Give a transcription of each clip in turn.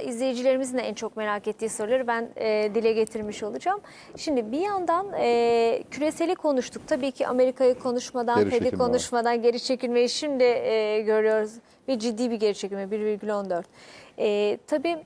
izleyicilerimizin de en çok merak ettiği soruları ben e, dile getirmiş olacağım. Şimdi bir yandan e, küreseli konuştuk. Tabii ki Amerika'yı konuşmadan, Geri Fed'i var. konuşmadan geri çekilmeyi şimdi e, görüyoruz. Ve ciddi bir geri çekilme 1,14. E, tabii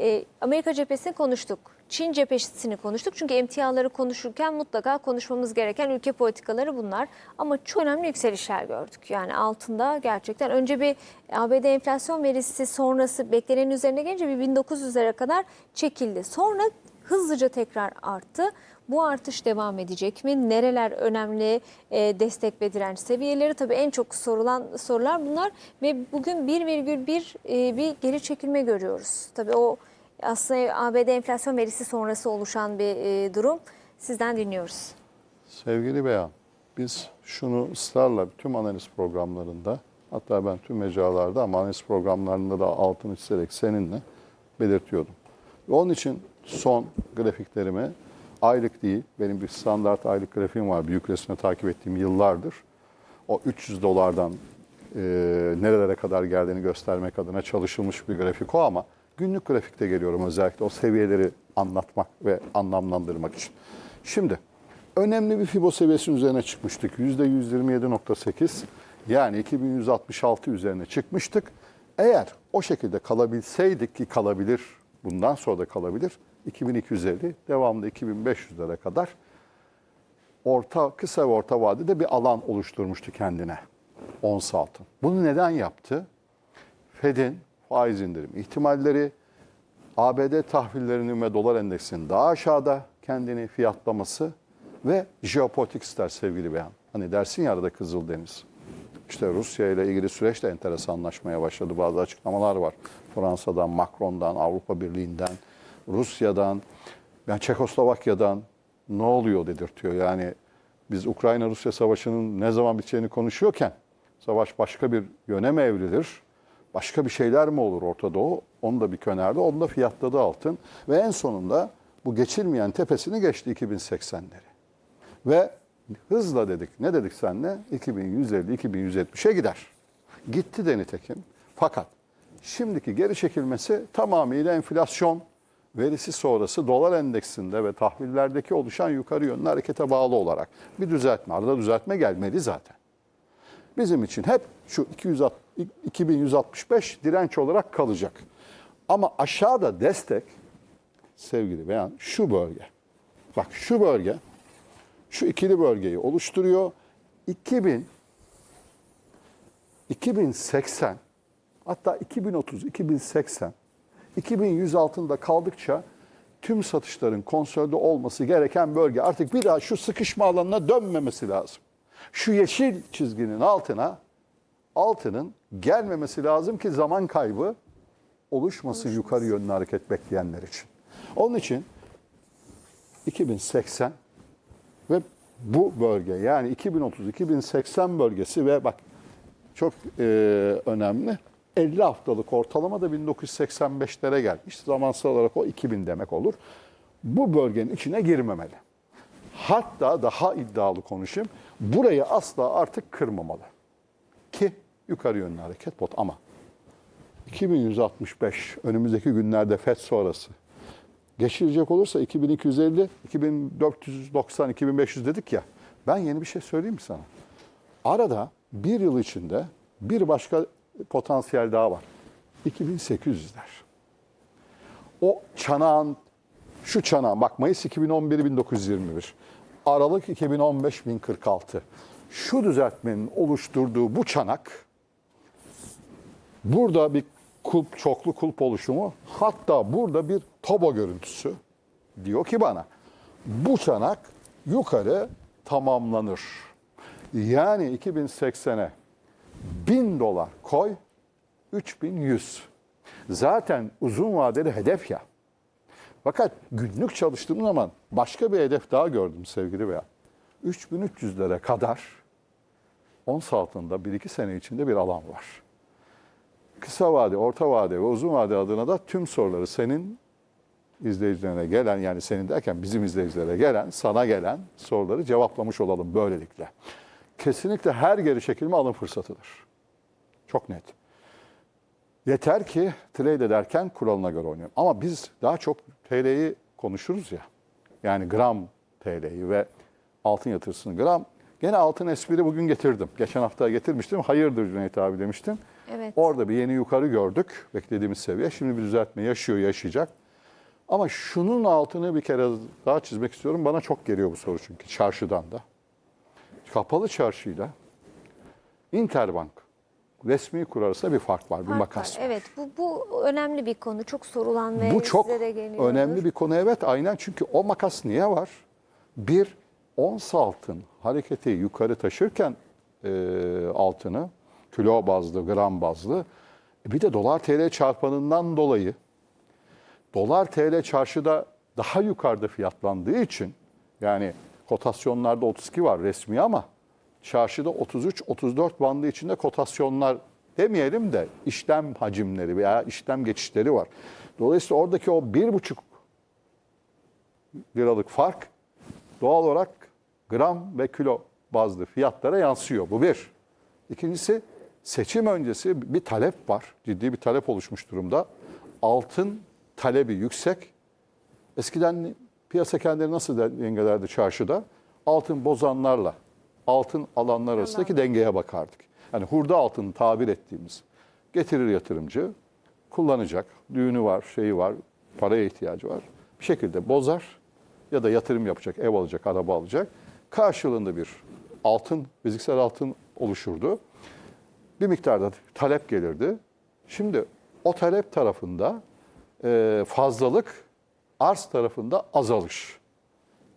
e, Amerika cephesini konuştuk. Çin cephesini konuştuk. Çünkü emtiaları konuşurken mutlaka konuşmamız gereken ülke politikaları bunlar. Ama çok önemli yükselişler gördük. Yani altında gerçekten önce bir ABD enflasyon verisi sonrası beklenenin üzerine gelince bir 1900'lere kadar çekildi. Sonra hızlıca tekrar arttı. Bu artış devam edecek mi? Nereler önemli e, destek ve direnç seviyeleri? Tabii en çok sorulan sorular bunlar ve bugün 1,1 e, bir geri çekilme görüyoruz. Tabii o aslında ABD enflasyon verisi sonrası oluşan bir e, durum. Sizden dinliyoruz. Sevgili Beyan, biz şunu ısrarla tüm analiz programlarında, hatta ben tüm mecralarda ama analiz programlarında da altını çizerek seninle belirtiyordum. Ve onun için son grafiklerimi aylık değil, benim bir standart aylık grafiğim var, büyük resme takip ettiğim yıllardır. O 300 dolardan e, nerelere kadar geldiğini göstermek adına çalışılmış bir grafik o ama günlük grafikte geliyorum özellikle o seviyeleri anlatmak ve anlamlandırmak için. Şimdi önemli bir Fibo seviyesinin üzerine çıkmıştık. %127.8 yani 2166 üzerine çıkmıştık. Eğer o şekilde kalabilseydik ki kalabilir, bundan sonra da kalabilir, 2250 devamlı 2500'lere kadar orta kısa ve orta vadede bir alan oluşturmuştu kendine ons altın. Bunu neden yaptı? Fed'in faiz indirim ihtimalleri, ABD tahvillerinin ve dolar endeksinin daha aşağıda kendini fiyatlaması ve jeopolitik ister sevgili beyan. Hani dersin ya arada Kızıldeniz. İşte Rusya ile ilgili süreç de enteresanlaşmaya başladı. Bazı açıklamalar var. Fransa'dan, Macron'dan, Avrupa Birliği'nden, Rusya'dan, yani Çekoslovakya'dan ne oluyor dedirtiyor. Yani biz Ukrayna-Rusya savaşının ne zaman biteceğini konuşuyorken savaş başka bir yöne mi evrilir? Başka bir şeyler mi olur Orta Doğu? Onu da bir kenarda, onu da fiyatladı altın. Ve en sonunda bu geçilmeyen tepesini geçti 2080'leri. Ve hızla dedik. Ne dedik senle? 2150-2170'e gider. Gitti de nitekim. Fakat şimdiki geri çekilmesi tamamıyla enflasyon verisi sonrası dolar endeksinde ve tahvillerdeki oluşan yukarı yönlü harekete bağlı olarak bir düzeltme. Arada düzeltme gelmedi zaten. Bizim için hep şu 200, 2165 direnç olarak kalacak. Ama aşağıda destek sevgili beyan şu bölge. Bak şu bölge şu ikili bölgeyi oluşturuyor. 2000 2080 hatta 2030 2080 2100 altında kaldıkça tüm satışların konsolide olması gereken bölge artık bir daha şu sıkışma alanına dönmemesi lazım. Şu yeşil çizginin altına altının gelmemesi lazım ki zaman kaybı oluşmasın yukarı yönlü hareket bekleyenler için. Onun için 2080 ve bu bölge yani 2030-2080 bölgesi ve bak çok e, önemli 50 haftalık ortalama da 1985'lere gelmiş. Zamansal olarak o 2000 demek olur. Bu bölgenin içine girmemeli. Hatta daha iddialı konuşayım. Burayı asla artık kırmamalı. Ki yukarı yönlü hareket pot ama 2165 önümüzdeki günlerde FED sonrası geçilecek olursa 2250, 2490, 2500 dedik ya. Ben yeni bir şey söyleyeyim mi sana? Arada bir yıl içinde bir başka potansiyel daha var. 2800'ler. O çanağın, şu çanağın, bak Mayıs 2011 1921, Aralık 2015 1046. Şu düzeltmenin oluşturduğu bu çanak, burada bir kulp, çoklu kulp oluşumu, hatta burada bir tobo görüntüsü diyor ki bana, bu çanak yukarı tamamlanır. Yani 2080'e 1000 dolar koy, 3100. Zaten uzun vadeli hedef ya. Fakat günlük çalıştığım zaman başka bir hedef daha gördüm sevgili veya 3300'lere kadar ons altında 1-2 sene içinde bir alan var. Kısa vade, orta vade ve uzun vade adına da tüm soruları senin izleyicilerine gelen yani senin derken bizim izleyicilere gelen, sana gelen soruları cevaplamış olalım böylelikle. Kesinlikle her geri çekilme alım fırsatıdır. Çok net. Yeter ki trade ederken kuralına göre oynayalım. Ama biz daha çok TL'yi konuşuruz ya. Yani gram TL'yi ve altın yatırsını gram. Gene altın espri bugün getirdim. Geçen hafta getirmiştim. Hayırdır Cüneyt abi demiştim. Evet. Orada bir yeni yukarı gördük. Beklediğimiz seviye. Şimdi bir düzeltme yaşıyor, yaşayacak. Ama şunun altını bir kere daha çizmek istiyorum. Bana çok geliyor bu soru çünkü çarşıdan da. Kapalı çarşıyla Interbank resmi kur arasında bir fark var, bir Fark makas var. var. Evet bu, bu önemli bir konu. Çok sorulan ve Bu çok size de geliyordur. önemli bir konu evet aynen çünkü o makas niye var? Bir ons altın hareketi yukarı taşırken e, altını kilo bazlı, gram bazlı bir de dolar TL çarpanından dolayı dolar TL çarşıda daha yukarıda fiyatlandığı için yani kotasyonlarda 32 var resmi ama çarşıda 33-34 bandı içinde kotasyonlar demeyelim de işlem hacimleri veya işlem geçişleri var. Dolayısıyla oradaki o 1,5 liralık fark doğal olarak gram ve kilo bazlı fiyatlara yansıyor. Bu bir. İkincisi seçim öncesi bir talep var. Ciddi bir talep oluşmuş durumda. Altın talebi yüksek. Eskiden piyasa kendileri nasıl dengelerdi çarşıda? Altın bozanlarla altın alanlar arasındaki dengeye bakardık. Yani hurda altın tabir ettiğimiz getirir yatırımcı, kullanacak, düğünü var, şeyi var, paraya ihtiyacı var. Bir şekilde bozar ya da yatırım yapacak, ev alacak, araba alacak. Karşılığında bir altın, fiziksel altın oluşurdu. Bir miktarda talep gelirdi. Şimdi o talep tarafında fazlalık, arz tarafında azalış.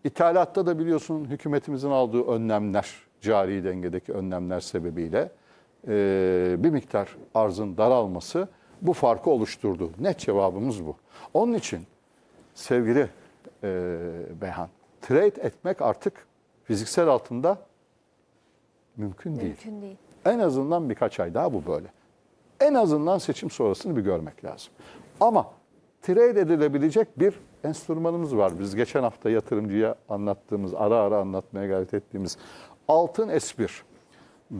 İthalatta da biliyorsun hükümetimizin aldığı önlemler, cari dengedeki önlemler sebebiyle e, bir miktar arzın daralması bu farkı oluşturdu. Net cevabımız bu. Onun için sevgili e, Beyhan, trade etmek artık fiziksel altında mümkün değil. Mümkün değil. En azından birkaç ay daha bu böyle. En azından seçim sonrasını bir görmek lazım. Ama trade edilebilecek bir enstrümanımız var. Biz geçen hafta yatırımcıya anlattığımız, ara ara anlatmaya gayret ettiğimiz altın S1.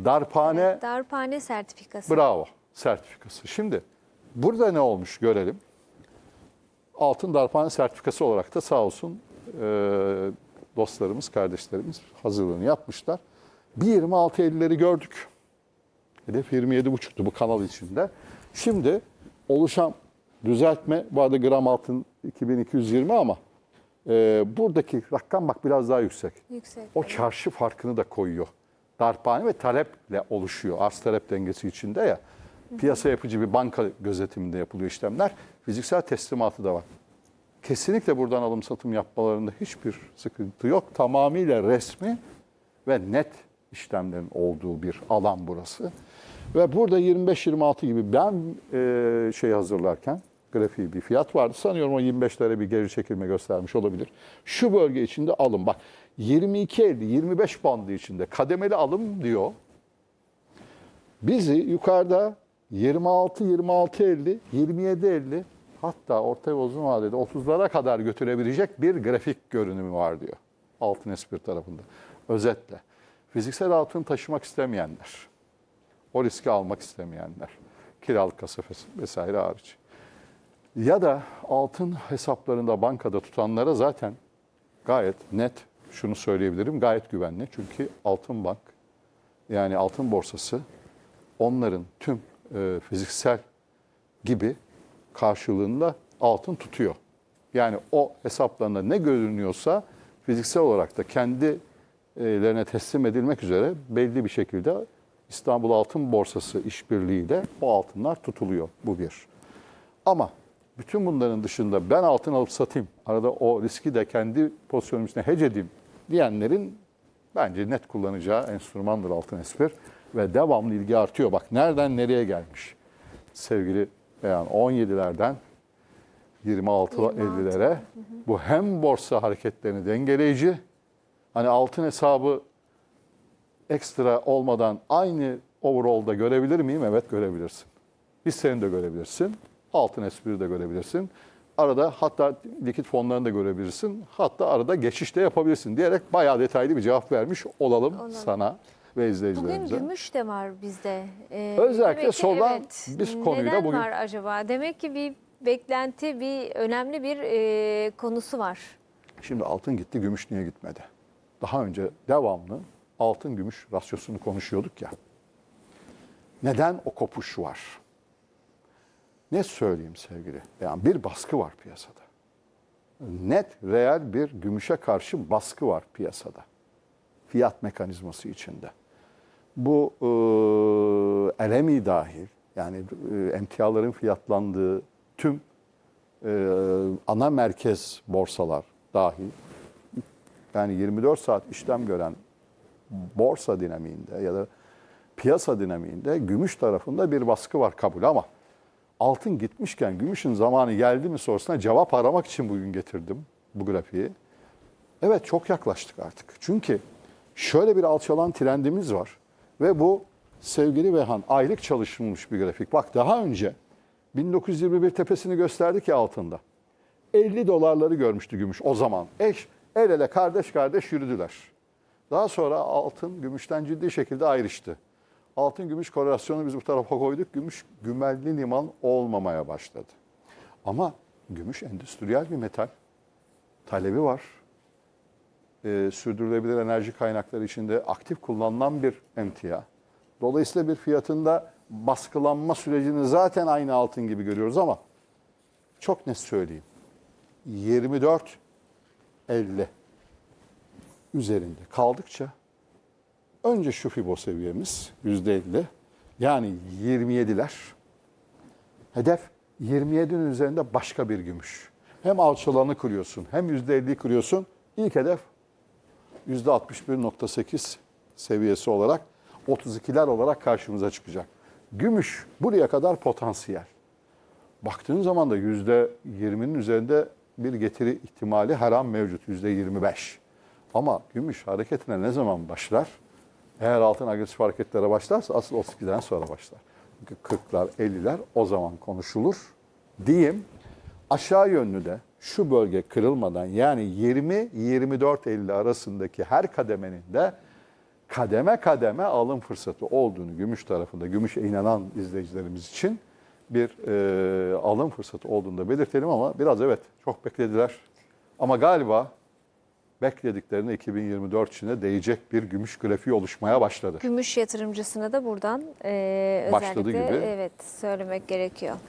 Darphane Darphane sertifikası. bravo sertifikası. Şimdi burada ne olmuş görelim. Altın darphane sertifikası olarak da sağ olsun e, dostlarımız, kardeşlerimiz hazırlığını yapmışlar. Bir 26.50'leri gördük. Hedef 27.5'tu bu kanal içinde. Şimdi oluşan düzeltme, bu arada gram altın 2220 ama e, buradaki rakam bak biraz daha yüksek. Yüksek. O çarşı farkını da koyuyor. Darphane ve taleple oluşuyor. Arz talep dengesi içinde ya. Piyasa yapıcı bir banka gözetiminde yapılıyor işlemler. Fiziksel teslimatı da var. Kesinlikle buradan alım satım yapmalarında hiçbir sıkıntı yok. Tamamıyla resmi ve net işlemlerin olduğu bir alan burası. Ve burada 25-26 gibi ben e, şey hazırlarken grafiği bir fiyat vardı. Sanıyorum o 25'lere bir geri çekilme göstermiş olabilir. Şu bölge içinde alım. Bak 22-50-25 bandı içinde kademeli alım diyor. Bizi yukarıda 26, 26, 50, 27, 50 hatta orta ve uzun vadede 30'lara kadar götürebilecek bir grafik görünümü var diyor. Altın espri tarafında. Özetle. Fiziksel altın taşımak istemeyenler, o riski almak istemeyenler, kiralık kasa vesaire hariç. Ya da altın hesaplarında bankada tutanlara zaten gayet net şunu söyleyebilirim. Gayet güvenli. Çünkü altın bank yani altın borsası onların tüm e, fiziksel gibi karşılığında altın tutuyor. Yani o hesaplarında ne görünüyorsa fiziksel olarak da kendilerine teslim edilmek üzere belli bir şekilde İstanbul Altın Borsası işbirliğiyle o altınlar tutuluyor. Bu bir. Ama bütün bunların dışında ben altın alıp satayım, arada o riski de kendi pozisyonum içine hedge edeyim diyenlerin bence net kullanacağı enstrümandır altın espir ve devamlı ilgi artıyor. Bak nereden nereye gelmiş sevgili Beyan 17'lerden 26 50'lere bu hem borsa hareketlerini dengeleyici hani altın hesabı ekstra olmadan aynı overall'da görebilir miyim? Evet görebilirsin. Hisseni de görebilirsin. Altın espri de görebilirsin. Arada hatta likit fonlarını da görebilirsin. Hatta arada geçiş de yapabilirsin diyerek bayağı detaylı bir cevap vermiş olalım, Olalım. sana. ve Bugün izleyicilerimize. gümüş de var bizde. Ee, Özellikle demek ki solan biz konuyu da Neden bugün- var acaba? Demek ki bir beklenti, bir önemli bir e, konusu var. Şimdi altın gitti, gümüş niye gitmedi? Daha önce devamlı altın gümüş rasyosunu konuşuyorduk ya. Neden o kopuş var? Ne söyleyeyim sevgili? Yani bir baskı var piyasada. Net, reel bir gümüşe karşı baskı var piyasada. Fiyat mekanizması içinde. Bu e, LMI dahil, yani e, emtiaların fiyatlandığı tüm e, ana merkez borsalar dahil, yani 24 saat işlem gören borsa dinamiğinde ya da piyasa dinamiğinde gümüş tarafında bir baskı var kabul ama altın gitmişken gümüşün zamanı geldi mi sorusuna cevap aramak için bugün getirdim bu grafiği. Evet çok yaklaştık artık. Çünkü şöyle bir alçalan trendimiz var ve bu sevgili Vehan aylık çalışılmış bir grafik. Bak daha önce 1921 tepesini gösterdik ya altında. 50 dolarları görmüştü gümüş o zaman. Eş, el ele kardeş kardeş yürüdüler. Daha sonra altın gümüşten ciddi şekilde ayrıştı. Altın gümüş korelasyonu biz bu tarafa koyduk. Gümüş gümelli liman olmamaya başladı. Ama gümüş endüstriyel bir metal. Talebi var. Ee, sürdürülebilir enerji kaynakları içinde aktif kullanılan bir emtia. Dolayısıyla bir fiyatında baskılanma sürecini zaten aynı altın gibi görüyoruz ama çok net söyleyeyim. 24 50 üzerinde kaldıkça önce şu fibo seviyemiz %50 yani 27'ler hedef 27'nin üzerinde başka bir gümüş. Hem alçalanı kırıyorsun hem %50'yi kırıyorsun. İlk hedef %61.8 seviyesi olarak 32'ler olarak karşımıza çıkacak. Gümüş buraya kadar potansiyel. Baktığın zaman da %20'nin üzerinde bir getiri ihtimali her an mevcut %25. Ama gümüş hareketine ne zaman başlar? Eğer altın agresif hareketlere başlarsa asıl 32'den sonra başlar. Çünkü 40'lar 50'ler o zaman konuşulur. Diyeyim aşağı yönlü de şu bölge kırılmadan yani 20-24-50 arasındaki her kademenin de kademe kademe alım fırsatı olduğunu gümüş tarafında, gümüşe inanan izleyicilerimiz için bir e, alım fırsatı olduğunu da belirtelim ama biraz evet çok beklediler. Ama galiba beklediklerine 2024 içine değecek bir gümüş grafiği oluşmaya başladı. Gümüş yatırımcısına da buradan e, Başladı özellikle gibi. evet söylemek gerekiyor.